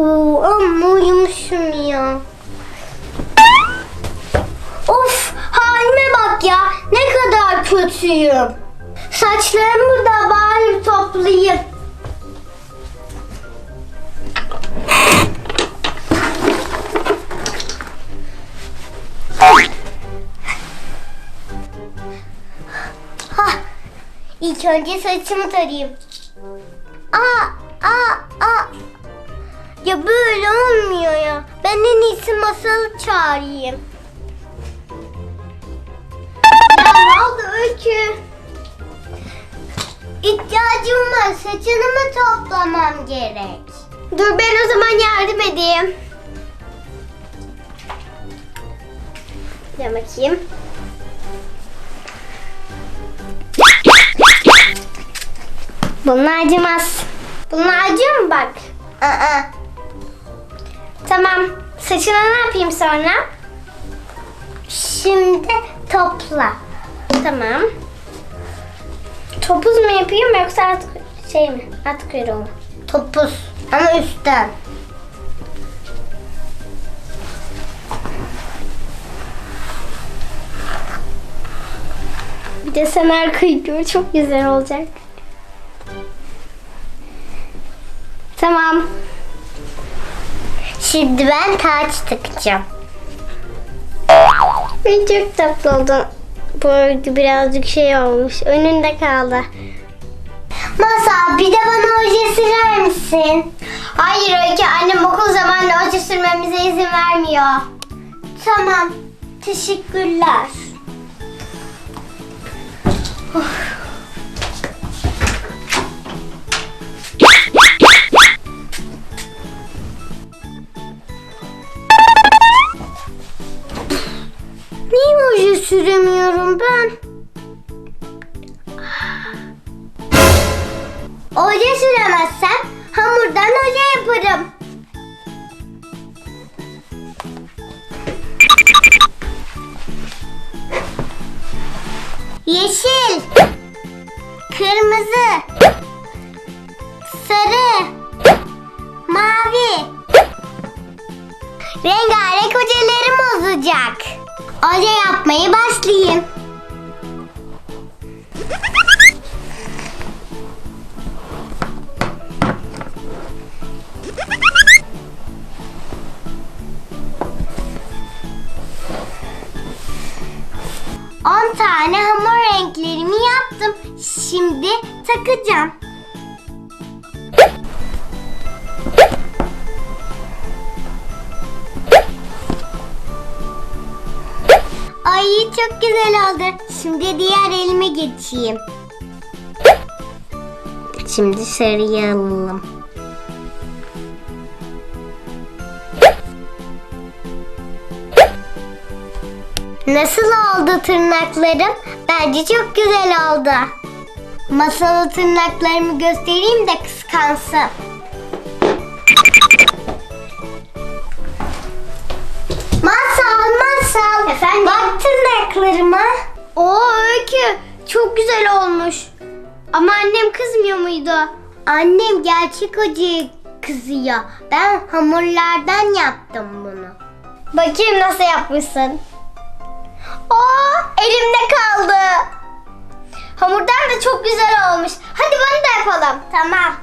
Oo, amma uyumuşum ya. Of halime bak ya. Ne kadar kötüyüm. Saçlarımı da bari toplayayım. İlk önce saçımı tarayayım. Aa, aa, Ben en iyisi masalı çağırayım. Ya ne oldu Öykü? İhtiyacım var. Saçını toplamam gerek? Dur ben o zaman yardım edeyim. Bir bakayım. Bunlar acımaz. Bunlar acıyor mu bak? Aa. Tamam. Saçına ne yapayım sonra? Şimdi topla. Tamam. Topuz mu yapayım yoksa at şey mi? At kuyruğu mu? Topuz. Ama üstten. Bir de senar kuyruğu çok güzel olacak. Tamam. Şimdi ben taç takacağım. Ben çok tatlı oldum. Bu örgü birazcık şey olmuş. Önünde kaldı. Masa bir de bana oje sürer misin? Hayır Öykü annem okul zamanında oje sürmemize izin vermiyor. Tamam. Teşekkürler. Niye süremiyorum ben? Oje süremezsem hamurdan oje yaparım. Yeşil, kırmızı, sarı, mavi. Rengarenk ojelerim olacak. Oje yapmayı başlayayım. On tane hamur renklerimi yaptım. Şimdi takacağım. Ay çok güzel oldu. Şimdi diğer elime geçeyim. Şimdi sarıyı alalım. Nasıl oldu tırnaklarım? Bence çok güzel oldu. Masalı tırnaklarımı göstereyim de kıskansın. Tırnaklarıma. Oo Öykü çok güzel olmuş. Ama annem kızmıyor muydu? Annem gerçek acıyı kızıyor. Ben hamurlardan yaptım bunu. Bakayım nasıl yapmışsın. Aa elimde kaldı. Hamurdan da çok güzel olmuş. Hadi bana da yapalım. Tamam.